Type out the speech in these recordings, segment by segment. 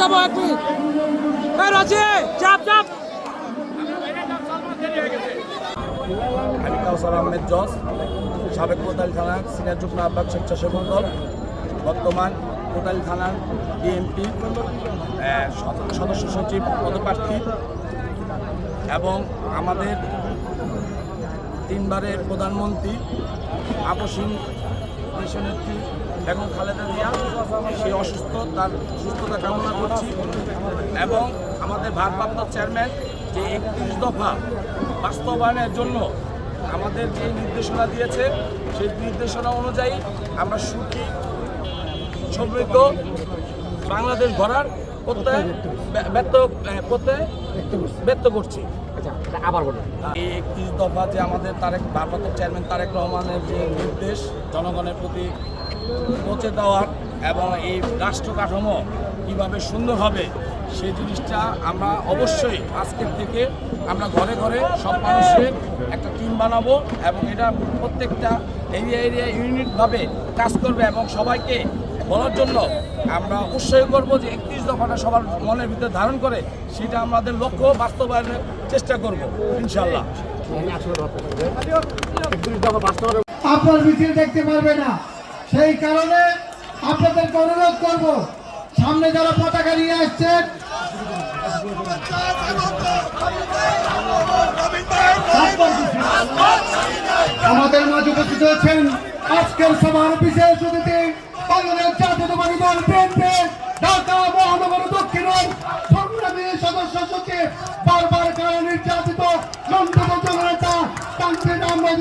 যাব এক মিনিট। রাজি, চাপ চাপ। আমি কাউসার আহমেদ জজ, সাবেক কোতাল থানার সিনিয়র যুগ্ম আহ্বায়ক স্বেচ্ছাসেবক দল, বর্তমান কোতাল থানার ডিএমপি সদস্য সচিব, পদপ্রার্থী এবং আমাদের তিনবারের প্রধানমন্ত্রী আপসীন দেশনেত্রী বেগম খালেদা জিয়া সে অসুস্থ, তার সুস্থতা কামনা করছি। এবং আমাদের ভারপ্রাপ্ত চেয়ারম্যান যে একত্রিশ দফা বাস্তবায়নের জন্য আমাদের যে নির্দেশনা দিয়েছে, সেই নির্দেশনা অনুযায়ী আমরা সুখী, সমৃদ্ধ বাংলাদেশ গড়ার প্রত্যয় ব্য- ব্যক্ত আহ, প্রত্যয় ব্যক্ত করছি। আবার বলুন। এই একত্রিশ দফা যে আমাদের তারেক ভারপ্রাপ্ত চেয়ারম্যান তারেক রহমানের যে নির্দেশ জনগণের প্রতি পৌঁছে দেওয়ার এবং এই রাষ্ট্র কাঠামো কীভাবে সুন্দর হবে সেই জিনিসটা আমরা অবশ্যই আজকের থেকে আমরা ঘরে ঘরে সব মানুষের একটা টিম বানাবো এবং এটা প্রত্যেকটা এরিয়া এরিয়া ইউনিটভাবে কাজ করবে এবং সবাইকে বলার জন্য আমরা উৎসাহ করব যে একত্রিশ দফাটা সবার মনের ভিতরে ধারণ করে, সেটা আমাদের লক্ষ্য, বাস্তবায়নের চেষ্টা করব ইনশাল্লাহ আপনার মিছিল দেখতে পারবে না। সেই কারণে আপনাদেরকে অনুরোধ করব, সামনে যারা পতাকা নিয়ে আসছেন, আমাদের মাঝে উপস্থিত হয়েছেন আজকের সভার বিশেষ অতিথি, বাংলাদেশ বিএনপি ঢাকা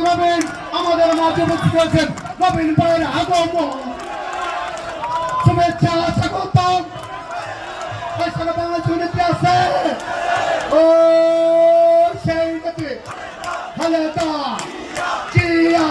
রবিন আমাদের মাঝে উপস্থিত হয়েছেন। রবিন ভাইয়ের আগমন। শুভেচ্ছা, স্বাগতম। বাংলাদেশ উন্নতি আছে। ও, সেই উন্নতি খালেদা জিয়া।